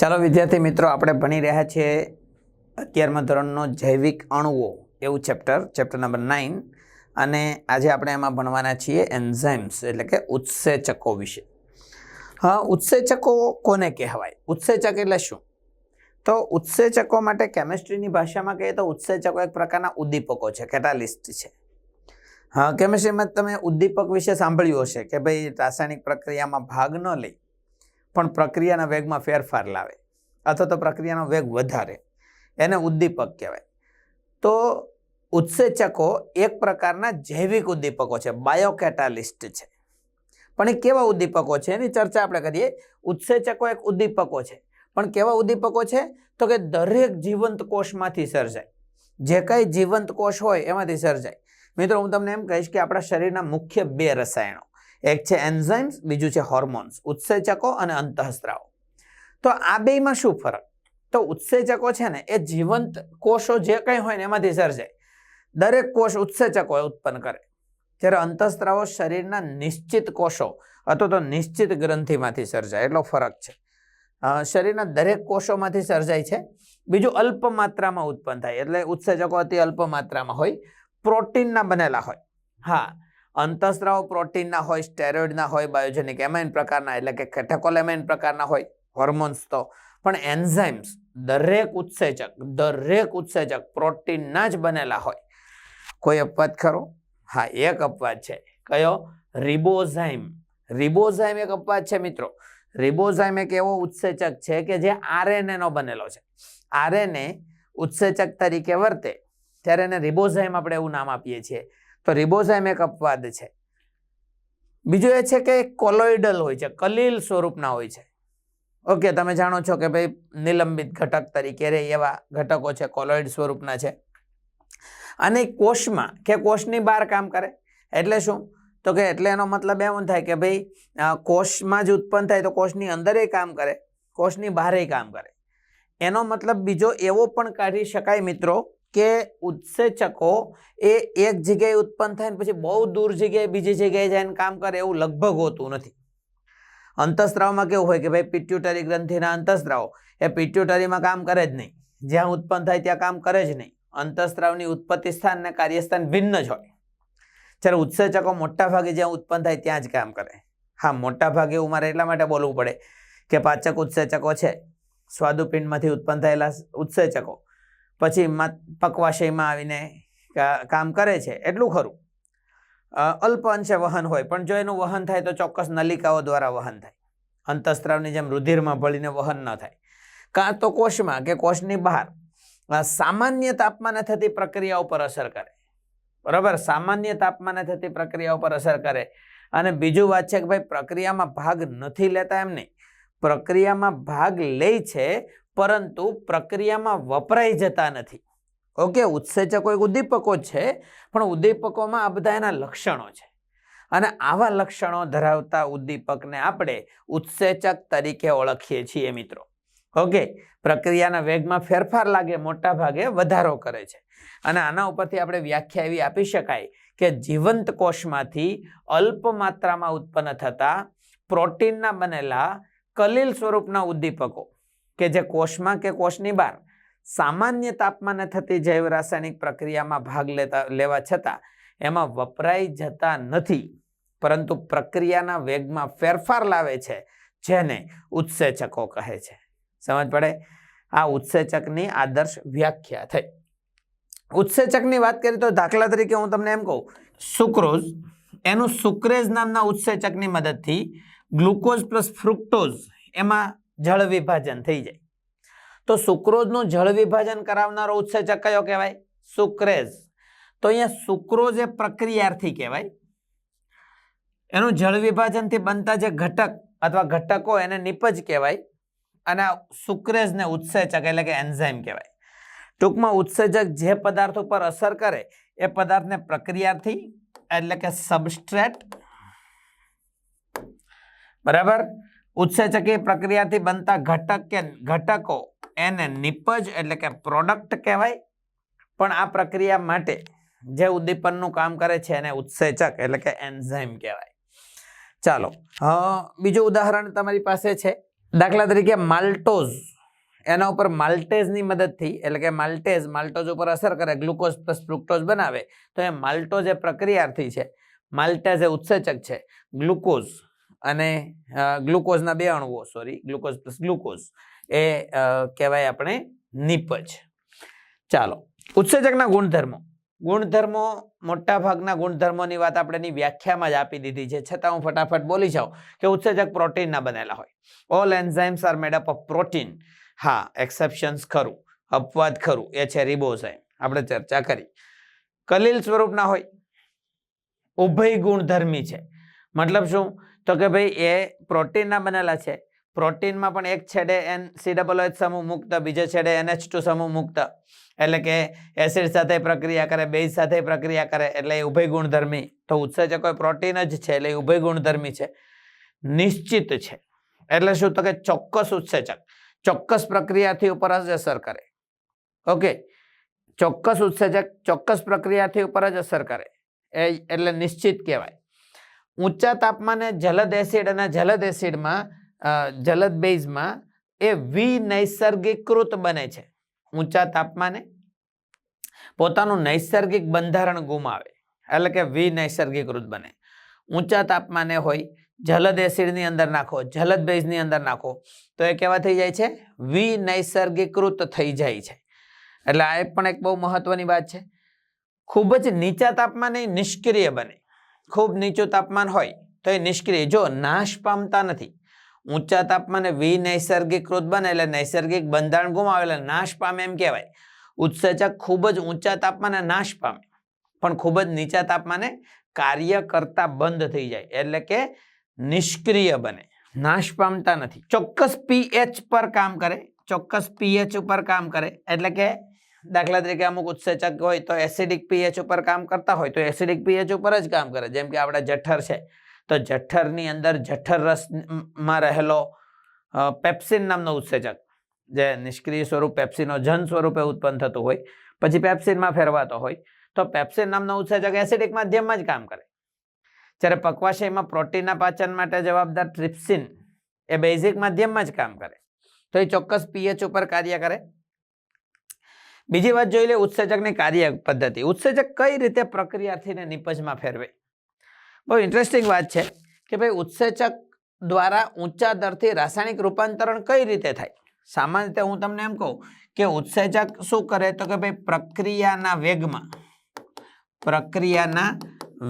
ચાલો વિદ્યાર્થી મિત્રો, આપણે ભણી રહ્યા છીએ અગિયારમા ધોરણનો જૈવિક અણુઓ. એવું ચેપ્ટર ચેપ્ટર નંબર નાઇન અને આજે આપણે એમાં ભણવાના છીએ એન્ઝાઇમ્સ એટલે કે ઉત્સેચકો વિશે. હા, ઉત્સેચકો કોને કહેવાય? ઉત્સેચક એટલે શું? તો ઉત્સેચકો માટે કેમેસ્ટ્રીની ભાષામાં કહીએ તો ઉત્સેચકો એક પ્રકારના ઉદ્દીપકો છે કેટાલિસ્ટ છે. હા કેમેસ્ટ્રીમાં તમે ઉદ્દીપક વિશે સાંભળ્યું હશે કે ભાઈ રાસાયણિક પ્રક્રિયામાં ભાગ ન લે પણ પ્રક્રિયાના વેગમાં ફેરફાર લાવે. અથવા તો પ્રક્રિયાનો વેગ વધારે. એને ઉદ્દીપક કહેવાય. તો ઉત્સેચકો એક પ્રકારના જૈવિક ઉદ્દીપકો છે. બાયોકેટાલિસ્ટ છે. પણ એ કેવા ઉદ્દીપકો છે? એની ચર્ચા આપણે કરીએ. ઉત્સેચકો એક ઉદ્દીપકો છે. પણ કેવા ઉદ્દીપકો છે? તો કે દરેક જીવંત કોષમાંથી સર્જાય. જે કંઈ જીવંત કોષ હોય એમાંથી સર્જાય. મિત્રો, હું તમને એમ કહીશ કે આપણા શરીરના મુખ્ય બે રસાયણો. એક છે એન્ઝાઇમ્સ, બીજું છે હોર્મોન્સ, ઉત્સેચકો અને અંતઃસ્ત્રાવો. તો આ બેયમાં શું ફરક? તો ઉત્સેચકો છે ને, એ જીવંત કોષો જે કંઈ હોય ને એમાંથી સર્જાય. દરેક કોષ ઉત્સેચકો ઉત્પન્ન કરે. જ્યારે અંતઃસ્ત્રાવો શરીરના નિશ્ચિત કોષો અથવા તો નિશ્ચિત ગ્રંથિમાંથી સર્જાય. એટલો ફરક છે. શરીરના દરેક કોષોમાંથી સર્જાય છે. બીજું અલ્પ માત્રામાં ઉત્પન્ન થાય. એટલે ઉત્સેચકો અતિ અલ્પ માત્રામાં હોય. પ્રોટીનના બનેલા હોય. હા. અંતઃસ્ત્રાવો પ્રોટીનના હોય, સ્ટેરોઇડના હોય, બાયોજેનિક એમાઇન પ્રકારના, એટલે કે કેટેકોલેમાઇન પ્રકારના હોય, હોર્મોન્સ તો. પણ એન્ઝાઇમ્સ દરેક ઉત્સેચક દરેક ઉત્સેચક પ્રોટીનના જ બનેલા હોય. કોઈ અપવાદ ખરો? હા, એક અપવાદ છે. કયો? રિબોઝાઇમ. રિબોઝાઇમ એક અપવાદ છે મિત્રો. રિબોઝાઇમ એક એવો ઉત્સેચક છે કે જે આરએનએનો બનેલો છે. આરએનએ ઉત્સેચક તરીકે વર્તે. ત્યારે એને રિબોઝાઇમ આપણે એવું નામ આપીએ છીએ. તો રિબોઝાઇમ એક અપવાદ છે. બીજું એ છે કે કોલોઇડલ હોય છે, કલીલ સ્વરૂપના હોય છે. ઓકે તમે જાણો છો કે ભાઈ નિલંબિત ઘટક તરીકે રે એવા ઘટકો છે કોલોઇડ સ્વરૂપના છે. અને કોષમાં, કે કોષની બહાર કામ કરે? એટલે શું? તો કે એટલે એનો મતલબ એમ થાય કે ભાઈ કોષમાં જ ઉત્પન્ન થાય તો કોષની અંદરે કામ કરે, કોષની બહારે કામ કરે. એનો મતલબ બીજો એવો પણ કાઢી શકાય મિત્રો કે ઉત્સેચકો એ એક જગ્યાએ ઉત્પન્ન થાય ને પછી બહુ દૂર જગ્યાએ બીજી જગ્યાએ જઈને કામ કરે એવું લગભગ હોતું નથી. અંતઃસ્ત્રાવમાં કેવું હોય કે ભાઈ પિટ્યુટરી ગ્રંથિના અંતઃસ્ત્રાવ, એ પિટ્યુટરીમાં કામ કરે જ નહીં. જ્યાં ઉત્પન્ન થાય ત્યાં કામ કરે જ નહીં. અંતઃસ્ત્રાવની ઉત્પત્તિ સ્થાન અને કાર્યસ્થાન ભિન્ન જ હોય. જ્યારે ઉત્સેચકો મોટાભાગે જ્યાં ઉત્પન્ન થાય ત્યાં જ કામ કરે. હા મોટાભાગે એવું મારે એટલા માટે બોલવું પડે કે પાચક ઉત્સેચકો છે. સ્વાદુપિંડમાંથી ઉત્પન્ન થયેલા ઉત્સેચકો. પછી પકવાશયમાં આવીને કામ કરે છે. એટલું ખરું. અલ્પ અંશે વહન હોય, પણ જો એનું વહન થાય તો ચોક્કસ નલિકાઓ દ્વારા વહન થાય. અંતઃસ્ત્રાવની જેમ રુધિરમાં ભળીને વહન ન થાય. કાં તો કોષમાં કે કોષની બહાર. સામાન્ય તાપમાને થતી પ્રક્રિયા ઉપર અસર કરે. બરાબર? સામાન્ય તાપમાને થતી પ્રક્રિયાઓ પર અસર કરે. અને બીજું વાત છે કે ભાઈ, પ્રક્રિયામાં ભાગ નથી લેતા એમ નહીં. પ્રક્રિયામાં ભાગ લે છે પરંતુ પ્રક્રિયામાં વપરાઈ જતા નથી. ઓકે, ઉત્સેચકો એક ઉદ્દીપકો છે, પણ ઉદ્દીપકોમાં આ બધા એના લક્ષણો છે. અને આવા લક્ષણો ધરાવતા ઉદ્દીપકને આપણે ઉત્સેચક તરીકે ઓળખીએ છીએ મિત્રો. ઓકે, પ્રક્રિયાના વેગમાં ફેરફાર લાગે, મોટા ભાગે વધારો કરે છે. અને આના ઉપરથી આપણે વ્યાખ્યા એવી આપી શકાય કે જીવંત કોષમાંથી અલ્પ માત્રામાં ઉત્પન્ન થતા પ્રોટીનના બનેલા કલીલ સ્વરૂપના ઉદ્દીપકો કે જે કોષમાં કે કોષની બહાર સામાન્ય તાપમાને થતી જૈવ રાસાયણિક પ્રક્રિયામાં ભાગ લેતા, લેવા છતાં એમાં વપરાઈ જતા નથી. પરંતુ પ્રક્રિયાના વેગમાં ફેરફાર લાવે છે, જેને ઉત્સેચકો કહે છે. સમજ પડે? આ ઉત્સેચકની આદર્શ વ્યાખ્યા થઈ. ઉત્સેચકની વાત કરીએ તો દાખલા તરીકે હું તમને એમ કહું, સુક્રોઝ, એનું સુક્રેઝ નામના ઉત્સેચકની મદદથી ગ્લુકોઝ પ્લસ ફ્રુક્ટોઝ એમાં જળ વિભાજન થઈ જાય. તો સુક્રોઝનું જળ વિભાજન કરાવનારો ઉત્સેચક કયો કહેવાય? સુક્રેઝ તો અહીંયા સુક્રોઝ એ પ્રક્રિયાર્થી કહેવાય. એનું જળ વિભાજનથી બનતા જે ઘટક અથવા ઘટકો એને નિપજ કહેવાય અને આ સુક્રેઝને ઉત્સેચક એટલે કે એન્ઝાઇમ કહેવાય. ટૂંકમાં ઉત્સેચક જે પદાર્થ ઉપર અસર કરે એ પદાર્થને પ્રક્રિયાર્થી એટલે કે સબસ્ટ્રેટ. બરાબર? ઉત્સેચકી પ્રક્રિયાથી બનતા ઘટક કે ઘટકો એને નિપજ એટલે કે પ્રોડક્ટ કહેવાય. પણ આ પ્રક્રિયા માટે જે ઉદ્દીપનનું કામ કરે છે એને ઉત્સેચક એટલે કે એન્ઝાઇમ કહેવાય. ચાલો બીજું ઉદાહરણ તમારી પાસે છે. દાખલા તરીકે માલ્ટોઝ, એના ઉપર માલ્ટેઝની મદદથી એટલે કે માલ્ટેઝ, માલ્ટોઝ ઉપર અસર કરે, ગ્લુકોઝ પ્લસ ફ્રુક્ટોઝ બનાવે, તો એ માલ્ટોઝ એ પ્રક્રિયાર્થી છે. માલ્ટેઝ એ ઉત્સેચક છે. ગ્લુકોઝ અને ગ્લુકોઝના બે અણુઓ, સોરી, ગ્લુકોઝ પ્લસ ગ્લુકોઝ, એ કહેવાય આપણે નિપજ. ચાલો ઉત્સેચકના ગુણધર્મો. ગુણધર્મો મોટા ભાગના ગુણધર્મોની વાત આપણે એની વ્યાખ્યામાં જ આપી દીધી છે. છતાં હું ફટાફટ બોલી જાઉં કે ઉત્સેચક પ્રોટીનના બનેલા હોય. All enzymes are made up of protein હા એક્સેપ્શન્સ ખરું. અપવાદ ખરું. એ છે રિબોઝાઇમ આપણે ચર્ચા કરી. કલીલ સ્વરૂપના હોય. ઉભય ગુણધર્મી છે. મતલબ શું? તો કે ભાઈ, એ પ્રોટીનના બનેલા છે. પ્રોટીનમાં પણ એક છેડે એન સી ડબલ એચ સમૂહ મુક્ત, બીજે છેડે એનએચ ટુ સમૂહ મુક્ત. એટલે કે એસિડ સાથે પ્રક્રિયા કરે બેઝ સાથે પ્રક્રિયા કરે, એટલે એ ઉભય ગુણધર્મી. તો ઉત્સેચકો એ પ્રોટીન જ છે, એટલે એ ઉભય ગુણધર્મી છે. નિશ્ચિત છે. એટલે શું? તો કે ચોક્કસ ઉત્સેચક ચોક્કસ પ્રક્રિયાથી ઉપર જ અસર કરે. ઓકે ચોક્કસ ઉત્સેચક ચોક્કસ પ્રક્રિયાથી ઉપર જ અસર કરે. એ એટલે નિશ્ચિત કહેવાય. ઊંચા તાપમાને જલદ એસિડ અને જલદ એસિડમાં જલદ બેઝમાં એ વિનૈસર્ગિકૃત બને છે. ઊંચા તાપમાને પોતાનું નૈસર્ગિક બંધારણ ગુમાવે, એટલે કે વિનૈસર્ગિકૃત બને. ઊંચા તાપમાને હોય, જલદ એસિડની અંદર નાખો, જલદ બેઝની અંદર નાખો, તો એ કેવા થઈ જાય છે? વિનૈસર્ગિકૃત થઈ જાય છે. એટલે આ પણ એક બહુ મહત્વની વાત છે. ખૂબ જ નીચા તાપમાને નિષ્ક્રિય બને. ખૂબ નીચું તાપમાન હોય તો એ નિષ્ક્રિય. જો નાશ પામતા નથી, ઊંચા તાપમાને વિનૈસર્ગીકૃત બને એટલે નૈસર્ગિક બંધારણ ગુમાવે એટલે નાશ પામે એમ કહેવાય. ઉત્સેચક ખૂબ જ ઊંચા તાપમાને નાશ પામે, પણ ખૂબ જ નીચા તાપમાને કાર્ય કરતા બંધ થઈ જાય એટલે કે નિષ્ક્રિય બને, નાશ પામતા નથી. ચોક્કસ પીએચ પર કામ કરે, ચોક્કસ પીએચ ઉપર કામ કરે એટલે કે દાખલા તરીકે અમુક ઉત્સેચક હોય તો એસિડિક પીએચ ઉપર કામ કરતા હોય, તો એસિડિક પીએચ ઉપર જ કામ કરે. જેમ કે આપણા જઠર છે, તો જઠરની અંદર જઠર રસમાં રહેલો પેપ્સિન નામનો ઉત્સેચક, જે નિષ્ક્રિય સ્વરૂપ પેપ્સિનો જન સ્વરૂપે ઉત્પન્ન થતું હોય. પછી પેપ્સિનમાં ફેરવાતો હોય, તો પેપ્સિન નામનો ઉત્સેચક એસિડિક માધ્યમમાં જ કામ કરે. જ્યારે પક્વાશયમાં પ્રોટીનના પાચન માટે જવાબદાર ટ્રિપ્સિન એ બેઝિક માધ્યમમાં જ કામ કરે. તો એ ચોક્કસ પીએચ ઉપર કાર્ય કરે. બીજી વાત જોઈ લે ઉત્સેચકની કાર્ય પદ્ધતિ. ઉત્સેચક કઈ રીતે પ્રક્રિયાથીને નિપજમાં ફેરવે? બહુ ઇન્ટરેસ્ટિંગ વાત છે કે ભાઈ ઉત્સેચક દ્વારા ઊંચા દરથી રાસાયણિક રૂપાંતરણ કઈ રીતે થાય? સામાન્ય રીતે હું તમને એમ કહું કે ઉત્સેચક શું કરે તો કે ભાઈ પ્રક્રિયાના વેગમાં પ્રક્રિયાના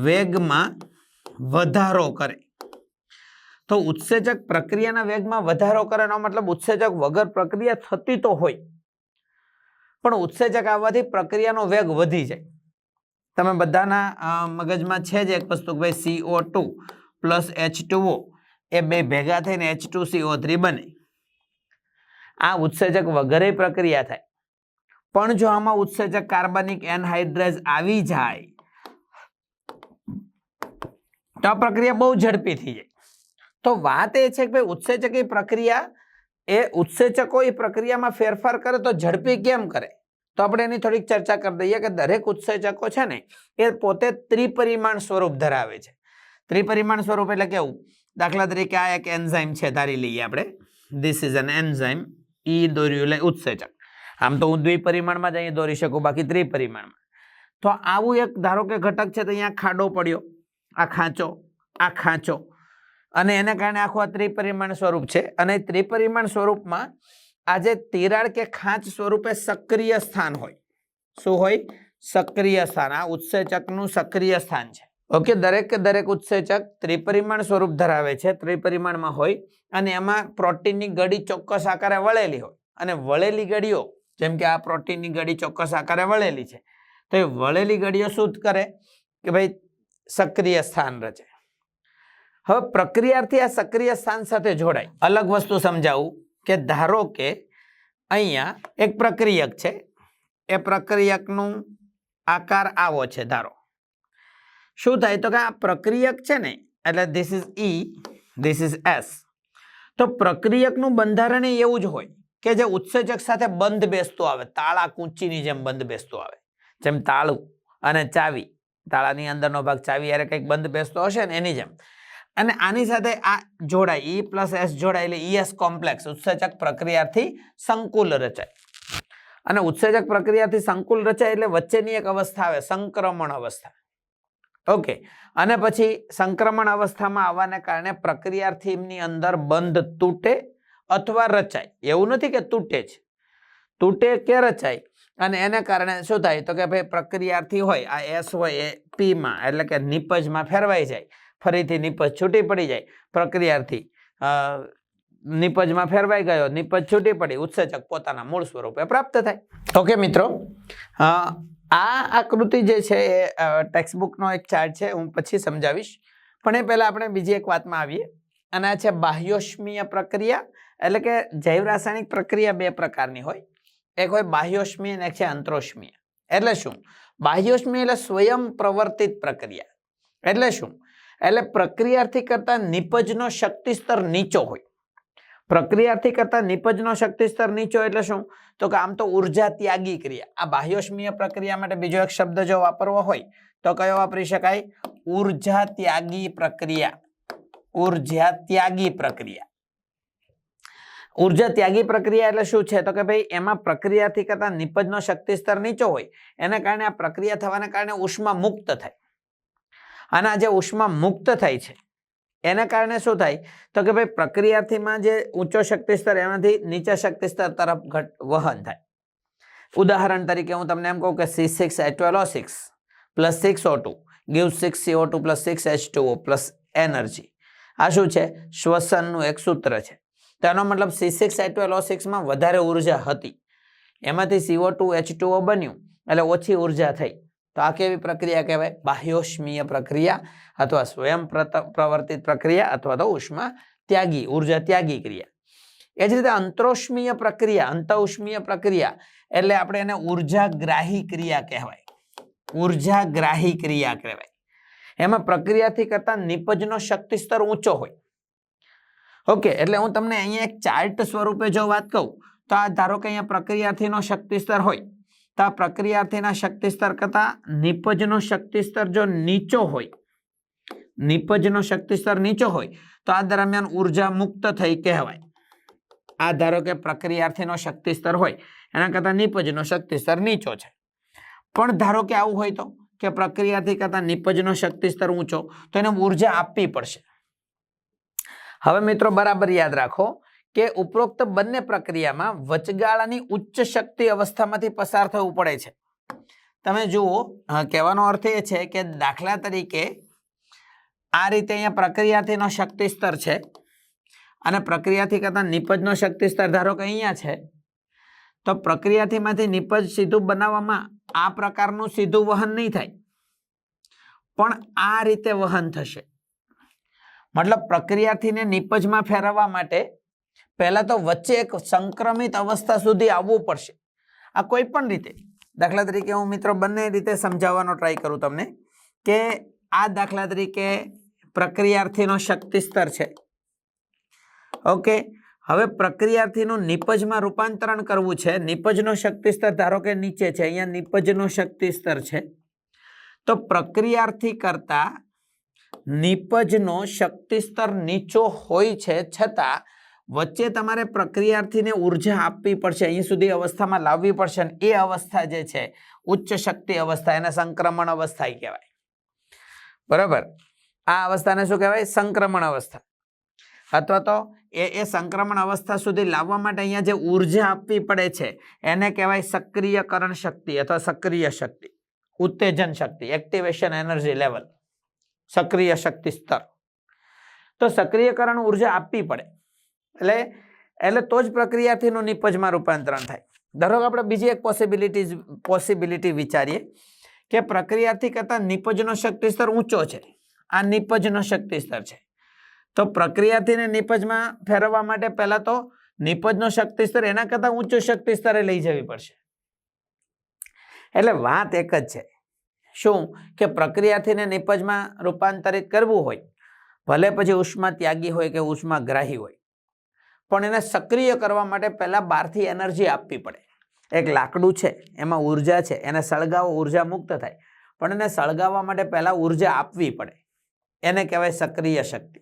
વેગમાં વધારો કરે. તો ઉત્સેચક પ્રક્રિયાના વેગમાં વધારો કરે એનો મતલબ ઉત્સેચક વગર પ્રક્રિયા થતી તો હોય. પણ ઉત્સેચક આવવાથી પ્રક્રિયાનો વેગ વધી જાય. તમે બધાના મગજમાં છે જ એક વસ્તુ કે ભાઈ CO two plus H two O એ બે ભેગા થઈને એચ ટુ સીઓ થ્રી બને. આ ઉત્સેચક વગરે પ્રક્રિયા થાય. પણ જો આમાં ઉત્સેચક કાર્બનિક એનહાઇડ્રેઝ આવી જાય, તો આ પ્રક્રિયા બહુ ઝડપી થઈ જાય. તો વાત એ છે કે ભાઈ ઉત્સેચક એ પ્રક્રિયા એ ઉત્સેચકો એ પ્રક્રિયામાં ફેરફાર કરે તો ઝડપી કેમ કરે? તો આપણે એની થોડીક ચર્ચા કરી દઈએ કે દરેક ઉત્સેચકો છે ને, એ પોતે ત્રિપરિમાણ સ્વરૂપ ધરાવે છે. ત્રિપરિમાણ સ્વરૂપ એટલે કેવું? દાખલા તરીકે આ એક એન્ઝાઇમ છે, ધારી લઈએ આપણે. This is an enzyme E દોર્યું એટલે ઉત્સેચક. આમ તો હું દ્વિપરિમાણમાં જ અહીં દોરી શકું, બાકી ત્રિપરિમાણમાં. તો આવું એક ધારો કે ઘટક છે, તો અહીંયા ખાડો પડ્યો. આ ખાંચો આ ખાંચો. અને એને કારણે આખું આ ત્રિપરિમાણ સ્વરૂપ છે. અને ત્રિપરિમાણ સ્વરૂપમાં આજે તિરાડ કે ખાંચ સ્વરૂપે સક્રિય સ્થાન હોય. શું હોય? સક્રિય સ્થાન. આ ઉત્સેચકનું સક્રિય સ્થાન છે. ઓકે, દરેક દરેક ઉત્સેચક ત્રિપરિમાણ સ્વરૂપ ધરાવે છે, ત્રિપરિમાણમાં હોય. અને એમાં પ્રોટીનની ગડી ચોક્કસ આકારે વળેલી હોય. અને વળેલી ગડીઓ, જેમ કે આ પ્રોટીનની ગડી ચોક્કસ આકારે વળેલી છે. તો એ વળેલી ગડીઓ શું કરે? કે ભાઈ સક્રિય સ્થાન રચે. હવે પ્રક્રિયાથી આ સક્રિય સ્થાન સાથે જોડાય. અલગ વસ્તુ સમજાવું કે ધારો કે અહીંયા એક પ્રક્રિયક છે. એ પ્રક્રિયકનું આકાર આવો છે, ધારો. શું થાય? તો કે આ પ્રક્રિયક છે ને, એટલે this is E this is S તો પ્રક્રિયકનું બંધારણ એવું જ હોય કે જે ઉત્સેચક સાથે બંધ બેસતું આવે. તાળા કૂંચીની જેમ બંધ બેસતું આવે. જેમ તાળું અને ચાવી. તાળાની અંદરનો ભાગ ચાવી યારે કંઈક બંધ બેસતો હશે ને, એની જેમ. અને આની સાથે આ જોડાય ઈ પ્લસ એસ જોડાય એટલે ઈએસ કોમ્પ્લેક્સ ઉત્સેચક પ્રક્રિયાથી સંકુલ રચાય. અને ઉત્સેચક પ્રક્રિયાથી સંકુલ રચાય એટલે વચ્ચેની એક અવસ્થા આવે, સંક્રમણ અવસ્થા. ઓકે અને પછી સંક્રમણ અવસ્થામાં આવવાને કારણે પ્રક્રિયાર્થીની અંદર બંધ તૂટે અથવા રચાય. એવું નથી કે તૂટે જ. તૂટે કે રચાય. અને એને કારણે શું થાય? તો કે ભાઈ પ્રક્રિયાર્થી હોય, આ એસ હોય એ પીમાં એટલે કે નિપજમાં ફેરવાઈ જાય. ફરીથી નિપજ છૂટી પડી જાય પ્રક્રિયાથી નિપજમાં ફેરવાઈ ગયો, નિપજ છૂટી પડી, ઉત્સેચક પોતાના મૂળ સ્વરૂપે પ્રાપ્ત થાય. ઓકે, મિત્રો. આ આકૃતિ જે છે એ ટેક્સ્ટબુકનો એક ચાર્ટ છે, હું પછી સમજાવીશ. પણ એ પહેલાં આપણે બીજી એક વાતમાં આવીએ. અને આ છે બાહ્યોષ્મીય પ્રક્રિયા, એટલે કે જૈવ રાસાયણિક પ્રક્રિયા બે પ્રકારની હોય. એક હોય બાહ્યોષ્મીય અને એક છે અંતરોષ્મીય એટલે શું? બાહ્યોષ્મીય એટલે સ્વયં પ્રવર્તિત પ્રક્રિયા. એટલે શું? એટલે પ્રક્રિયાર્થી કરતાં નિપજનો શક્તિ સ્તર નીચો હોય. પ્રક્રિયાથી કરતાં નિપજનો શક્તિ સ્તર નીચો એટલે શું? તો કે આમ તો ઊર્જા ત્યાગી ક્રિયા. આ બાહ્યોષ્મીય પ્રક્રિયા માટે બીજો એક શબ્દ જો વાપરવો હોય, તો કયો વાપરી શકાય? ઊર્જા ત્યાગી પ્રક્રિયા. ઊર્જા ત્યાગી પ્રક્રિયા. ઊર્જા ત્યાગી પ્રક્રિયા એટલે શું છે? તો કે ભાઈ, એમાં પ્રક્રિયાથી કરતાં નિપજનો શક્તિ સ્તર નીચો હોય. એને કારણે આ પ્રક્રિયા થવાને કારણે ઉષ્મા મુક્ત થાય. અને આ જે ઉષ્મા મુક્ત થાય છે. એના કારણે શું થાય? તો કે ભાઈ પ્રક્રિયાર્થીમાં જે ઊંચો શક્તિ સ્તર, એમાંથી નીચા શક્તિ સ્તર તરફ ઘટ, વહન થાય. ઉદાહરણ તરીકે હું તમને એમ કહું કે C six H six plus six O two give six CO two plus six H two O plus energy આ શું છે? શ્વસનનું એક સૂત્ર છે. તેનો મતલબ સી સિક્સ એચ સિક્સમાં વધારે ઊર્જા હતી. એમાંથી સીઓ ટુ એચ ટુ બન્યું, એટલે ઓછી ઊર્જા થઈ. તો આ કેવી પ્રક્રિયા કહેવાય? બાહ્યોષ્મીય પ્રક્રિયા અથવા સ્વયં પ્રવર્તિત પ્રક્રિયા અથવા તો ઉષ્મા ત્યાગી, ઊર્જા ત્યાગી ક્રિયા. એ જ રીતે અંતરોષ્મીય પ્રક્રિયા, અંતઉષ્મીય પ્રક્રિયા એટલે આપણે એને ઉર્જાગ્રાહી ક્રિયા કહેવાય. ઉર્જાગ્રાહી ક્રિયા કહેવાય. એમાં પ્રક્રિયાથી કરતા નિપજનો શક્તિ સ્તર ઊંચો હોય. ઓકે, એટલે હું તમને અહીંયા એક ચાર્ટ સ્વરૂપે જો વાત કહું, તો આ ધારો કે અહીંયા પ્રક્રિયાથીનો શક્તિ સ્તર હોય. તો આ પ્રક્રિયાર્થીના શક્તિ સ્તર કરતાં નિપજનો શક્તિ સ્તર જો નીચો હોય, નિપજનો શક્તિ સ્તર નીચો હોય, તો આ દરમિયાન ઊર્જા મુક્ત થઈ કહેવાય. આ ધારો કે પ્રક્રિયાર્થીનો શક્તિ સ્તર હોય, એના કરતાં નિપજનો શક્તિ સ્તર નીચો છે. પણ ધારો કે આવું હોય તો, કે પ્રક્રિયાથી કરતાં નિપજનો શક્તિ સ્તર ઊંચો, તો એને ઊર્જા આપવી પડશે. હવે મિત્રો બરાબર યાદ રાખો કે ઉપરોક્ત બંને પ્રક્રિયામાં વચગાળાની ઉચ્ચ શક્તિ અવસ્થામાંથી પસાર થવું પડે છે. તમે જુઓ કહેવાનો અર્થ એ છે કે દાખલા તરીકે આ રીતે અહીંયા પ્રક્રિયાથીનો શક્તિ સ્તર છે અને પ્રક્રિયાથી કરતાં નિપજનો શક્તિ સ્તર ધારો કે અહીંયા છે, તો પ્રક્રિયાથીમાંથી નિપજ સીધું બનાવવામાં આ પ્રકારનું સીધું વહન નહીં થાય. પણ આ રીતે વહન થશે. મતલબ પ્રક્રિયાથીને નિપજમાં ફેરવવા માટે પહેલા તો વચ્ચે એક સંક્રમિત અવસ્થા સુધી આવવું પડશે. આ કોઈ પણ રીતે, દાખલા તરીકે હું મિત્રો બંને રીતે સમજાવવાનો ટ્રાય કરું તમને કે આ દાખલા તરીકે પ્રક્રિયાર્થીનો શક્તિ સ્તર છે. ઓકે, હવે પ્રક્રિયાર્થીનું નિપજમાં રૂપાંતરણ કરવું છે. નિપજનો શક્તિ સ્તર ધારો કે નીચે છે, અહીંયા નિપજનો શક્તિ સ્તર છે. તો પ્રક્રિયાર્થી કરતાં નિપજનો શક્તિ સ્તર નીચો હોય છે છતાં વચ્ચે તમારે પ્રક્રિયાર્થીને ઊર્જા આપવી પડશે. અહીં સુધી અવસ્થામાં લાવવી પડશે અને એ અવસ્થા જે છે, ઉચ્ચ શક્તિ અવસ્થા, એને સંક્રમણ અવસ્થા કહેવાય. બરાબર? આ અવસ્થાને શું કહેવાય? સંક્રમણ અવસ્થા. અથવા તો એ એ સંક્રમણ અવસ્થા સુધી લાવવા માટે અહીંયા જે ઊર્જા આપવી પડે છે, એને કહેવાય સક્રિયકરણ શક્તિ અથવા સક્રિય શક્તિ. ઉત્તેજન શક્તિ એક્ટિવેશન એનર્જી લેવલ સક્રિય શક્તિ સ્તર. તો સક્રિયકરણ ઊર્જા આપવી પડે. એટલે એટલે તો જ પ્રક્રિયાથીનું નિપજમાં રૂપાંતરણ થાય. ધારો કે આપણે બીજી એક પોસિબિલિટી પોસિબિલિટી વિચારીએ કે પ્રક્રિયાથી કરતાં નિપજનો શક્તિ સ્તર ઊંચો છે. આ નિપજનો શક્તિ સ્તર છે. તો પ્રક્રિયાથીને નિપજમાં ફેરવવા માટે પહેલાં તો નિપજનો શક્તિ સ્તર એના કરતાં ઊંચો શક્તિ સ્તરે લઈ જવી પડશે. એટલે વાત એક જ છે. શું? કે પ્રક્રિયાથીને નિપજમાં રૂપાંતરિત કરવું હોય, ભલે પછી ઉષ્મા ત્યાગી હોય કે ઉષ્મા ગ્રાહી હોય પણ એને સક્રિય કરવા માટે પહેલાં બહારથી એનર્જી આપવી પડે. એક લાકડું છે, એમાં ઊર્જા છે, એને સળગાવો, ઊર્જા મુક્ત થાય. પણ એને સળગાવવા માટે પહેલાં ઊર્જા આપવી પડે. એને કહેવાય સક્રિય શક્તિ.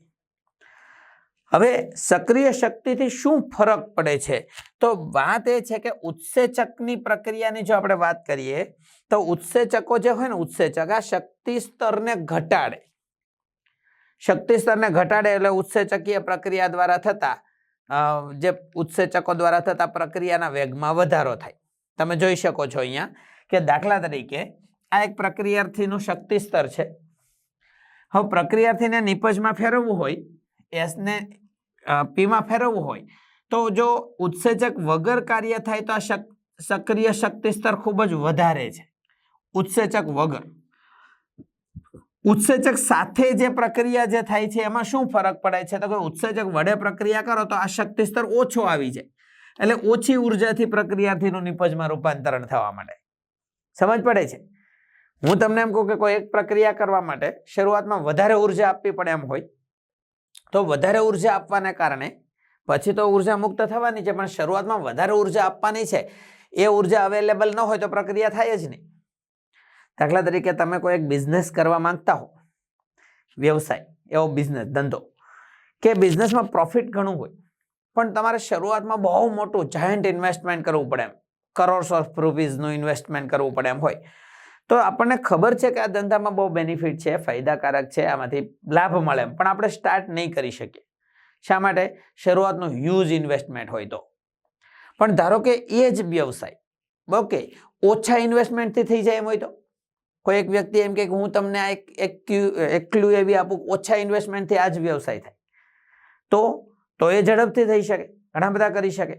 હવે સક્રિય શક્તિથી શું ફરક પડે છે? તો વાત એ છે કે ઉત્સેચકની પ્રક્રિયાની જો આપણે વાત કરીએ, તો ઉત્સેચકો જે હોય ને, ઉત્સેચક, આ શક્તિ સ્તરને ઘટાડે. શક્તિ સ્તરને ઘટાડે એટલે ઉત્સેચકીય પ્રક્રિયા દ્વારા થતા જે ઉત્સેચકો દ્વારા થતા પ્રક્રિયાના વેગમાં વધારો થાય. તમે જોઈ શકો છો અહીંયા કે દાખલા તરીકે આ એક પ્રક્રિયાર્થીનું શક્તિ સ્તર છે. હવે પ્રક્રિયાર્થીને નિપજમાં ફેરવવું હોય, એસને પીમાં ફેરવવું હોય, તો જો ઉત્સેચક વગર કાર્ય થાય તો આ સક્રિય શક્તિ સ્તર ખૂબ જ વધારે છે. ઉત્સેચક વગર. ઉત્સેચક સાથે જે પ્રક્રિયા જે થાય છે, એમાં શું ફરક પડે છે? તો કે ઉત્સેચક વડે પ્રક્રિયા કરો તો આ શક્તિ સ્તર ઓછો આવી જાય. એટલે ઓછી ઉર્જાથી પ્રક્રિયાથીનું નિપજમાં રૂપાંતરણ થવા માંડે. સમજ પડે છે? હું તમને એમ કહું કે કોઈ એક પ્રક્રિયા કરવા માટે શરૂઆતમાં વધારે ઊર્જા આપવી પડે એમ હોય, તો વધારે ઊર્જા આપવાને કારણે પછી તો ઊર્જા મુક્ત થવાની છે, પણ શરૂઆતમાં વધારે ઊર્જા આપવાની છે, એ ઊર્જા અવેલેબલ ન હોય તો પ્રક્રિયા થાય જ નહીં. દાખલા તરીકે તમે કોઈ એક બિઝનેસ કરવા માંગતા હો, વ્યવસાય, એવો બિઝનેસ ધંધો, કે બિઝનેસમાં પ્રોફિટ ઘણું હોય, પણ તમારે શરૂઆતમાં બહુ મોટું જાયન્ટ ઇન્વેસ્ટમેન્ટ કરવું પડે એમ કરોડ્સ ઓફ રૂપીઝનું ઇન્વેસ્ટમેન્ટ કરવું પડે એમ હોય, તો આપણને ખબર છે કે આ ધંધામાં બહુ બેનિફિટ છે, ફાયદાકારક છે, આમાંથી લાભ મળે એમ, પણ આપણે સ્ટાર્ટ નહીં કરી શકીએ. શા માટે? શરૂઆતનું હ્યુજ ઇન્વેસ્ટમેન્ટ હોય તો. પણ ધારો કે એ જ વ્યવસાય ઓકે ઓછા ઇન્વેસ્ટમેન્ટથી થઈ જાય એમ હોય તો? કોઈ એક વ્યક્તિ એમ કે હું તમને આ એક એક ક્લુ એવી આપું, ઓછા ઇન્વેસ્ટમેન્ટથી આ જ વ્યવસાય થાય. તો તો એ ઝડપથી થઈ શકે, ઘણા બધા કરી શકે.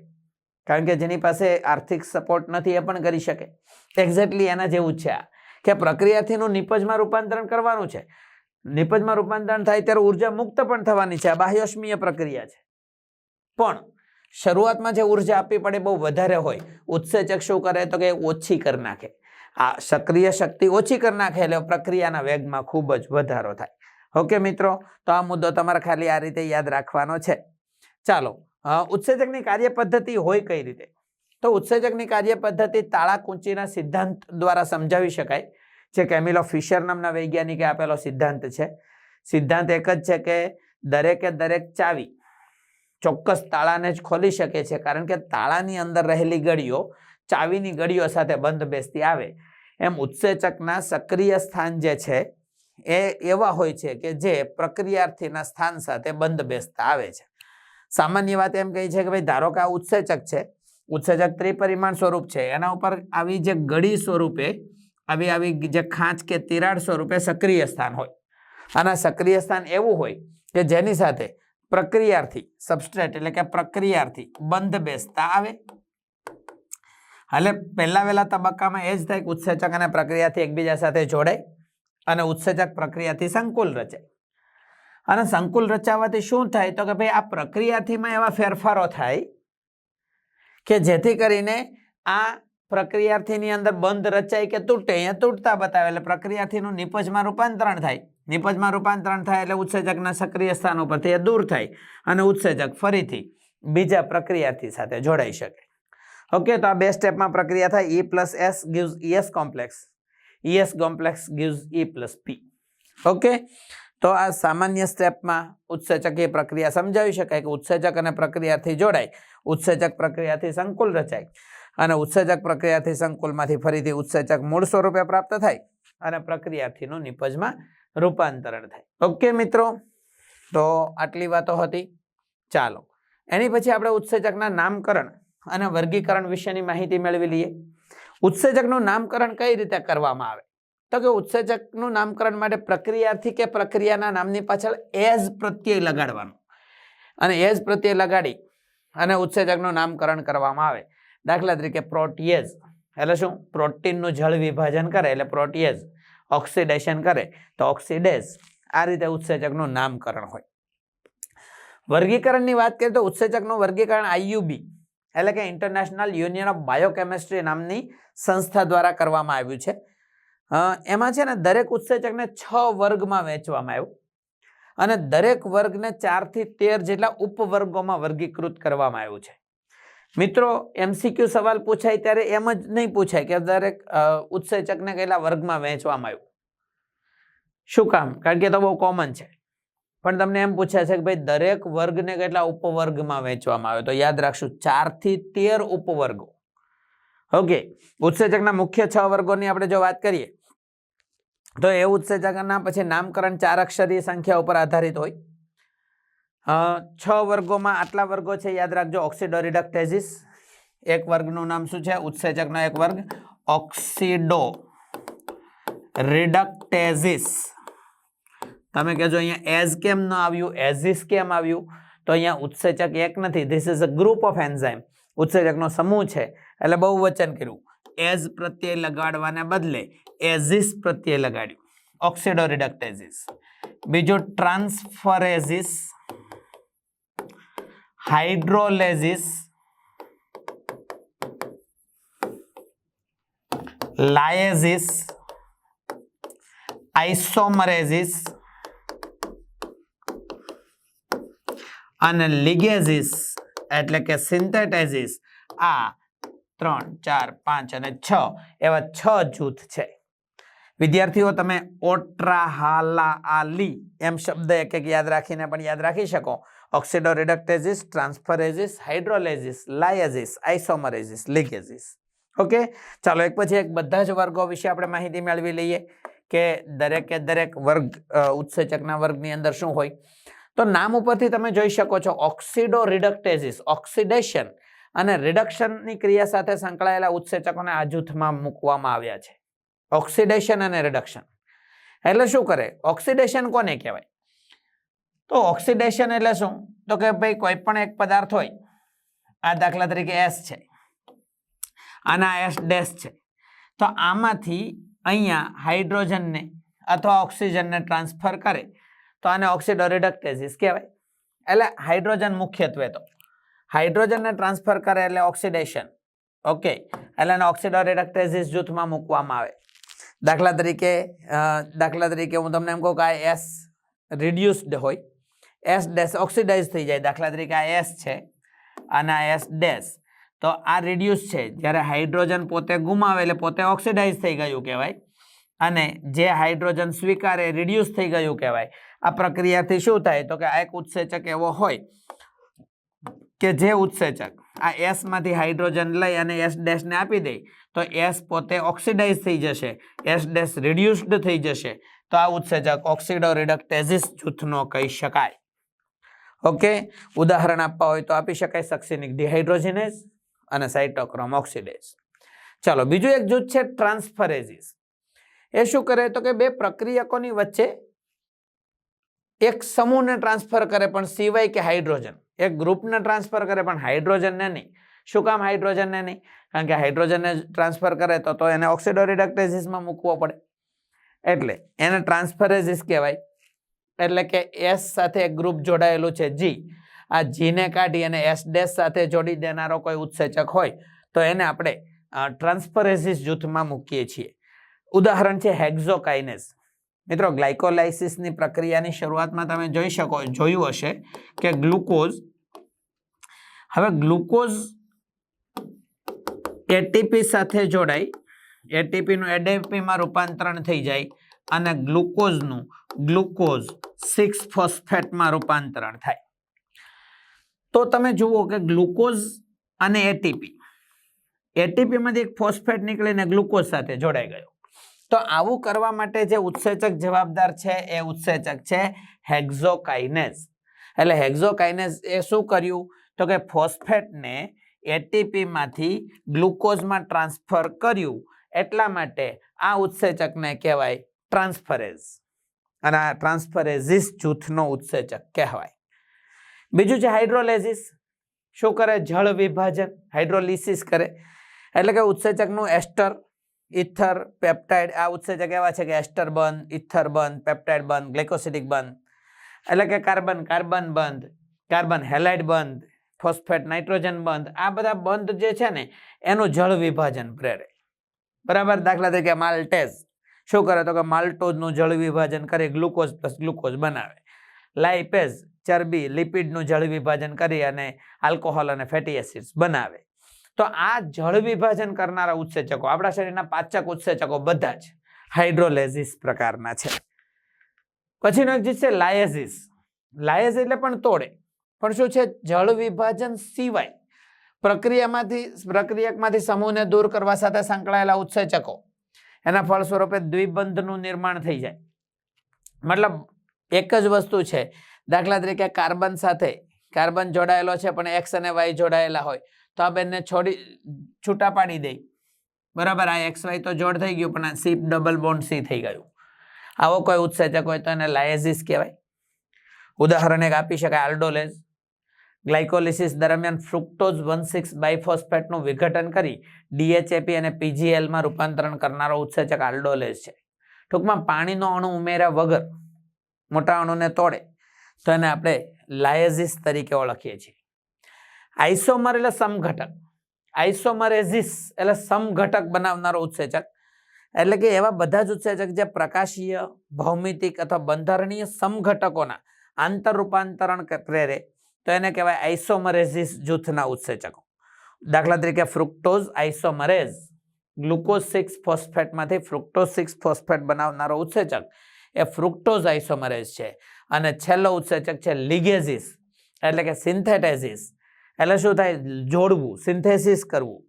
કારણ કે જેની પાસે આર્થિક સપોર્ટ નથી એ પણ કરી શકે. એક્ઝેક્ટલી એના જેવું જ છે આ. કે પ્રક્રિયાથીનું નિપજમાં રૂપાંતરણ કરવાનું છે. નિપજમાં રૂપાંતરણ થાય ત્યારે ઊર્જા મુક્ત પણ થવાની છે. આ બાહ્યોષ્મીય પ્રક્રિયા છે. પણ, શરૂઆતમાં જે ઊર્જા આપવી પડે બહુ વધારે હોય. ઉત્સેચક શું કરે તો કે ઓછી કરી નાખે. આ સક્રિય શક્તિ ઓછી કરી નાખે એટલે પ્રક્રિયાના વેગમાં ખૂબ જ વધારો થાય. ઓકે મિત્રો, તો આ મુદ્દો તમારે ખાલી આ રીતે યાદ રાખવાનો છે. ચાલો ઉત્સેજકની કાર્ય પદ્ધતિ હોય કઈ રીતે? તો ઉત્સેજકની કાર્ય પદ્ધતિ તાળા કુંચીના સિદ્ધાંત દ્વારા સમજાવી શકાય. જે કેમિલો ફિશર નામના વૈજ્ઞાનિકે આપેલો સિદ્ધાંત છે. સિદ્ધાંત એક જ છે કે દરેકે દરેક ચાવી ચોક્કસ તાળાને જ ખોલી શકે છે. કારણ કે તાળાની અંદર રહેલી ગળીઓ ચાવીની ગળીઓ સાથે બંધ બેસતી આવે. એમ ઉત્સેચકના સક્રિય સ્થાન જે છે, એ એવા હોય છે કે જે પ્રક્રિયાર્થીના સ્થાન સાથે બંધ બેસતા આવે છે. સામાન્ય વાત એમ કહી છે કે ભાઈ, ધારો કે આ ઉત્સેચક છે, ઉત્સેચક ત્રિપરિમાણ સ્વરૂપ છે, એના ઉપર આવી જે ગળી સ્વરૂપે, આવી આવી જે ખાંચ કે તિરાડ સ્વરૂપે સક્રિય સ્થાન હોય. આના સક્રિય સ્થાન એવું હોય કે જેની સાથે પ્રક્રિયાર્થી સબસ્ટ્રેટ એટલે કે પ્રક્રિયાર્થી બંધ બેસતા આવે હાલે પહેલા વહેલા તબક્કામાં એ જ થાય કે ઉત્સેચક અને પ્રક્રિયાથી એકબીજા સાથે જોડાય અને ઉત્સેચક પ્રક્રિયાથી સંકુલ રચાય. અને સંકુલ રચાવાથી શું થાય? તો કે ભાઈ આ પ્રક્રિયાથીમાં એવા ફેરફારો થાય કે જેથી કરીને આ પ્રક્રિયાર્થીની અંદર બંધ રચાય કે તૂટે. એ તૂટતા બતાવે એટલે પ્રક્રિયાથીનું નિપજમાં રૂપાંતરણ થાય. નિપજમાં રૂપાંતરણ થાય એટલે ઉત્સેચકના સક્રિય સ્થાન ઉપરથી એ દૂર થાય અને ઉત્સેચક ફરીથી બીજા પ્રક્રિયાર્થી સાથે જોડાઈ શકે. ઓકે તો આ બે સ્ટેપમાં પ્રક્રિયા થાય. E plus S gives ES complex ES complex gives E plus P okay તો આ સામાન્ય સ્ટેપમાં ઉત્સેચકીય પ્રક્રિયા સમજાવી શકાય કે ઉત્સેચક અને પ્રક્રિયાથી જોડાય. ઉત્સેચક પ્રક્રિયાથી સંકુલ રચાય. અને ઉત્સેચક પ્રક્રિયાથી સંકુલમાંથી ફરીથી ઉત્સેચક મૂળ સ્વરૂપે પ્રાપ્ત થાય અને પ્રક્રિયાથીનું નિપજમાં રૂપાંતરણ થાય. ઓકે મિત્રો? તો આટલી વાતો હતી. ચાલો. એની પછી આપણે ઉત્સેચકના નામકરણ અને વર્ગીકરણ વિશેની માહિતી મેળવી લઈએ. ઉત્સેચકનું નામકરણ કઈ રીતે કરવામાં આવે? તો કે ઉત્સેચકનું નામકરણ માટે પ્રક્રિયાથી કે પ્રક્રિયાના નામની પાછળ એઝ પ્રત્યય લગાડવાનું. અને એઝ પ્રત્યય લગાડી અને ઉત્સેજકનું નામકરણ કરવામાં આવે. દાખલા તરીકે પ્રોટીએઝ, એટલે શું? પ્રોટીનનું જળ વિભાજન કરે, એટલે પ્રોટીએઝ. ઓક્સિડેશન કરે, તો ઓક્સિડેઝ. આ રીતે ઉત્સેચકનું નામકરણ હોય. વર્ગીકરણની વાત કરીએ તો ઉત્સેચકનું વર્ગીકરણ આઈયુબી. એટલે કે ઇન્ટરનેશનલ યુનિયન ઓફ બાયોકેમિસ્ટ્રી નામની સંસ્થા દ્વારા કરવામાં આવ્યું છે. એમાં છે ને દરેક ઉત્સેચકને છ વર્ગમાં વહેંચવામાં આવ્યું. અને દરેક વર્ગને ચારથી તેર જેટલા ઉપવર્ગોમાં વર્ગીકૃત કરવામાં આવ્યું છે. મિત્રો એમસીક્યુ સવાલ પૂછાય ત્યારે એમ જ નહીં પૂછાય કે દરેક ઉત્સેચકને કેટલા વર્ગમાં વહેંચવામાં આવ્યું. શું કામ? કારણ કે તો બહુ કોમન છે. પણ તમને એમ પૂછે છે કે ભાઈ દરેક વર્ગને કેટલા ઉપવર્ગમાં વહેંચવામાં આવે? તો યાદ રાખશું, ચારથી તેર ઉપવર્ગો. ઓકે ઉત્સેચકના મુખ્ય છ વર્ગોની આપણે જો વાત કરીએ, તો એ ઉત્સેચકના પછી નામકરણ ચાર અક્ષરીય સંખ્યા ઉપર આધારિત હોય. છ વર્ગોમાં આટલા વર્ગો છે, યાદ રાખજો ઓક્સિડો રિડક્ટેઝિસ એક વર્ગનું નામ શું છે? ઉત્સેચકનો એક વર્ગ. ઓક્સિડો રિડક્ટેઝિસ તમે કહેજો અહીંયા એઝ કેમ ન આવ્યું એઝિસ કેમ આવ્યું? તો અહીંયા ઉત્સેચક એક નથી. This is a group of enzyme ઉત્સેચકનો સમૂહ છે. એટલે બહુ વચન કર્યું. એઝ પ્રત્યે લગાડવાને બદલે એઝિસ પ્રત્યે લગાડ્યું. ઓક્સિડો રિડક્ટેઝિસ બીજું ટ્રાન્સફરેઝિસ હાઇડ્રોલેઝિસ લાયેઝિસ આઇસોમરેઝિસ અને લિગેઝિસ એટલે કે સિન્થેટાઇઝિસ આ ત્રણ, ચાર, પાંચ અને છ, એવા છ જૂથ છે. વિદ્યાર્થીઓ, તમે ઓટ્રાહાલાઆલી આલી એમ શબ્દ એક એક યાદ રાખીને પણ યાદ રાખી શકો. Oxidoreductases transferases, hydrolases lyases isomerases, ligases. Okay? ચાલો, એક પછી એક બધા જ વર્ગો વિશે આપણે માહિતી મેળવી લઈએ કે દરેકે દરેક વર્ગ ઉત્સેચકના વર્ગની અંદર શું હોય. તો નામ ઉપરથી તમે જોઈ શકો છો ઓક્સિડો રિડક્ટેઝિસ ઓક્સિડેશન અને રિડક્શનની ક્રિયા સાથે સંકળાયેલા ઉત્સેચકોને આ જૂથમાં મૂકવામાં આવ્યા છે. ઓક્સિડેશન અને રિડક્શન. એટલે શું કરે? ઓક્સિડેશન કોને કહેવાય? તો ઓક્સિડેશન એટલે શું? તો કે ભાઈ કોઈ પણ એક પદાર્થ હોય, આ દાખલા તરીકે એસ છે, આના એસ ડેશ છે. તો આમાંથી અહીંયા હાઇડ્રોજનને અથવા ઓક્સિજનને ટ્રાન્સફર કરે તો આને ઓક્સિડો રિડક્ટેઝિસ કહેવાય. એટલે હાઇડ્રોજન મુખ્યત્વે તો. હાઇડ્રોજનને ટ્રાન્સફર કરે એટલે ઓક્સિડેશન ઓકે એટલે એને ઓક્સિડો રિડક્ટેઝિસ જૂથમાં મૂકવામાં આવે. દાખલા તરીકે દાખલા તરીકે હું તમને એમ કહું કે આ એસ રિડ્યુસ્ડ હોય. એસ ડેશ ઓક્સિડાઇઝ થઈ જાય. દાખલા તરીકે આ એસ છે અને આ એસ ડેશ તો આ રિડ્યુસ છે. જ્યારે હાઇડ્રોજન પોતે ગુમાવે એટલે પોતે ઓક્સિડાઇઝ થઈ ગયું કહેવાય. અને જે હાઇડ્રોજન સ્વીકારે રિડ્યુસ થઈ ગયું કહેવાય. આ પ્રક્રિયાથી શું થાય? તો કે આ એક ઉત્સેચક એવો હોય કે જે ઉત્સેચક, આ એસમાંથી હાઇડ્રોજન લઈ અને એસ ડેશને આપી દે, તો એસ પોતે ઓક્સિડાઇઝ થઈ જશે. એસ ડેશ રિડ્યુસ્ડ થઈ જશે. તો આ ઉત્સેચક ઓક્સિડો રિડક્ટેઝિસ જૂથનો કહી શકાય. ઓકે ઉદાહરણ આપવા હોય તો આપી શકાય સક્સિનિક ડિહાઇડ્રોજિનેઝ અને સાઇટોક્રોમ ઓક્સિડેઝ ચાલો, બીજું એક જૂથ છે ટ્રાન્સફરેઝિસ એ શું કરે? તો કે બે પ્રક્રિયકોની વચ્ચે એક સમૂહને ટ્રાન્સફર કરે પણ સિવાય કે હાઇડ્રોજન એક ગ્રુપને ટ્રાન્સફર કરે પણ હાઇડ્રોજનને નહીં. શું કામ હાઇડ્રોજનને નહીં? કારણ કે હાઇડ્રોજનને ટ્રાન્સફર કરે તો તો એને ઓક્સિડો રિડક્ટેઝિસમાં મૂકવો પડે. એટલે એને ટ્રાન્સફરેઝિસ કહેવાય. એટલે કે એસ સાથે એક ગ્રુપ જોડાયેલું છે જી આ જીને કાઢી અને એસ ડેશ સાથે જોડી દેનારો કોઈ ઉત્સેચક હોય, તો એને આપણે ટ્રાન્સફરેઝિસ જૂથમાં મૂકીએ છીએ. ઉદાહરણ છે હેક્ઝોકાઇનેસ મિત્રો, ગ્લાયકોલાઇસિસની પ્રક્રિયાની શરૂઆતમાં તમે જોઈ શકો, જોયું હશે કે ગ્લુકોઝ, હવે ગ્લુકોઝ એટીપી સાથે જોડાય એટીપીનું એડીપીમાં રૂપાંતરણ થઈ જાય અને ગ્લુકોઝનું ગ્લુકોઝ સિક્સ ફોસ્ફેટમાં રૂપાંતરણ થાય. તો તમે જુઓ કે ગ્લુકોઝ અને એટીપી એટીપીમાંથી એક ફોસ્ફેટ નીકળીને ગ્લુકોઝ સાથે જોડાઈ ગયો. તો આવું કરવા માટે જે ઉત્સેચક જવાબદાર છે એ ઉત્સેચક છે હેક્ઝોકાઇનેઝ. એટલે હેક્ઝોકાઇનેઝ એ શું કર્યું? તો કે ફોસ્ફેટને એટીપીમાંથી ગ્લુકોઝમાં ટ્રાન્સફર કર્યું. એટલા માટે આ ઉત્સેચકને કહેવાય ટ્રાન્સફરેઝ. અને આ ટ્રાન્સફરેઝિસ જૂથનો ઉત્સેચક કહેવાય. બીજું છે હાઇડ્રોલેઝિસ. શું કરે? જળ વિભાજન હાઇડ્રોલિસિસ કરે. એટલે કે ઉત્સેચકનું એસ્ટર ઇથર પેપ્ટાઇડ, આ ઉત્સેચક એવા છે કે એસ્ટર બંધ, ઇથર બંધ, પેપ્ટાઇડ બંધ ગ્લેકોસિડિક બંધ. એટલે કે કાર્બન કાર્બન બંધ, કાર્બન હેલાઇડ બંધ, ફોસ્ફેટ, નાઇટ્રોજન બંધ. આ બધા બંધ જે છે ને, એનું જળ વિભાજન પ્રેરે. બરાબર? દાખલા તરીકે માલ્ટેઝ. શું કરે તો કે માલ્ટોઝનું જળ વિભાજન કરી, ગ્લુકોઝ પ્લસ ગ્લુકોઝ બનાવે. લાઇપેઝ, ચરબી, લિપિડનું જળ વિભાજન કરી અને આલ્કોહોલ અને ફેટી એસિડ્સ બનાવે. તો આ જળ વિભાજન કરનારા ઉત્સેચકો, આપણા શરીરના પાચક ઉત્સેચકો બધા જ હાઇડ્રોલેઝિસ પ્રકારના છે. પછીનો એક છે લાયઝિસ લાયઝ એટલે પણ તોડે. પણ શું છે? જળ વિભાજન સિવાય પ્રક્રિયામાંથી, પ્રક્રિયકમાંથી સમૂહને દૂર કરવા સાથે સંકળાયેલા ઉત્સેચકો, એના ફળ સ્વરૂપે દ્વિબંધનું નિર્માણ થઈ જાય. મતલબ એક જ વસ્તુ છે. દાખલા તરીકે કાર્બન સાથે, કાર્બન જોડાયેલો છે, પણ એક્સ અને વાય જોડાયેલા હોય. તો આ બેનને છોડી છૂટા પાડી દઈ બરાબર, આ એક્સ વાય તો જોડ થઈ ગયું, પણ આ સી ડબલ બોન્ડ સી થઈ ગયું. આવો કોઈ ઉત્સેચક હોય તો એને લાયઝિસ કહેવાય. ઉદાહરણ એક આપી શકાય, આલ્ડોલેઝ. ગ્લાયકોલિસિસ દરમિયાન ફ્રુક્ટોઝ વન સિક્સ બાયફોસ્ફેટનું વિઘટન કરી ડીએચએપી અને પીજીએલમાં રૂપાંતરણ કરનારો ઉત્સેચક આલ્ડોલેઝ છે. ટૂંકમાં પાણીનો અણુ ઉમેર્યા વગર મોટા અણુને તોડે. તો એને આપણે લાયઝિસ તરીકે ઓળખીએ છીએ. આઇસોમર એટલે સમઘટક આઇસોમરેઝિસ એટલે સમઘટક બનાવનારો ઉત્સેચક એટલે કે એવા બધા જ ઉત્સેચક જે પ્રકાશીય ભૌમિતિક અથવા બંધારણીય સમઘટકોના આંતર રૂપાંતરણ પ્રેરે તો એને કહેવાય આઇસોમરેઝિસ જૂથના ઉત્સેચકો દાખલા તરીકે ફ્રુક્ટોઝ આઇસોમરેઝ ગ્લુકોઝ સિક્સ ફોસ્ફેટમાંથી ફ્રુક્ટોઝ સિક્સ ફોસ્ફેટ બનાવનારો ઉત્સેચક એ ફ્રુક્ટોઝ આઇસોમરેઝ છે અને છેલ્લો ઉત્સેચક છે લિગેઝિસ એટલે કે સિન્થેટેઝિસ એટલે શું થાય? જોડવું, સિન્થેસિસ કરવું.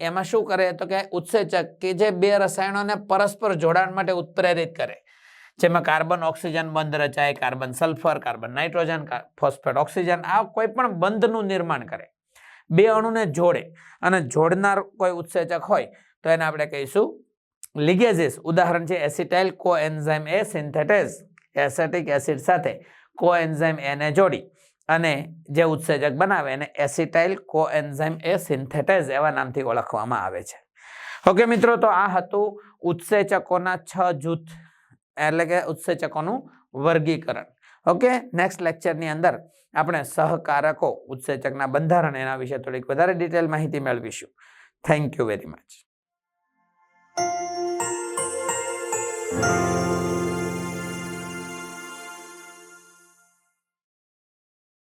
એમાં શું કરે? તો કે ઉત્સેચક કે જે બે રસાયણોને પરસ્પર જોડાણ માટે ઉત્પ્રેરિત કરે. જેમાં કાર્બન, ઓક્સિજન બંધ રચાય, કાર્બન સલ્ફર, કાર્બન નાઇટ્રોજન, કા- ફોસ્ફેટ, ઓક્સિજન, આ કોઈ પણ બંધનું નિર્માણ કરે. બે અણુને જોડે અને જોડનાર કોઈ ઉત્સેચક હોય, તો એને આપણે કહીશું લિગેઝિસ. ઉદાહરણ છે acetyl coenzyme A synthetase, acetic acid સાથે કોએન્ઝાઇમ એને જોડી. અને જે ઉત્સેચક બનાવે એને એસિટાઇલ કોએન્ઝાઇમ એ સિન્થેટાઇઝ એવા નામથી ઓળખવામાં આવે છે. ઓકે, મિત્રો, તો આ હતું ઉત્સેચકોના છ જૂથ, એટલે કે ઉત્સેચકોનું વર્ગીકરણ. ઓકે, નેક્સ્ટ લેક્ચરની અંદર આપણે સહકારકો ઉત્સેચકના બંધારણ એના વિશે થોડીક વધારે ડિટેલ માહિતી મેળવીશું. Thank you very much.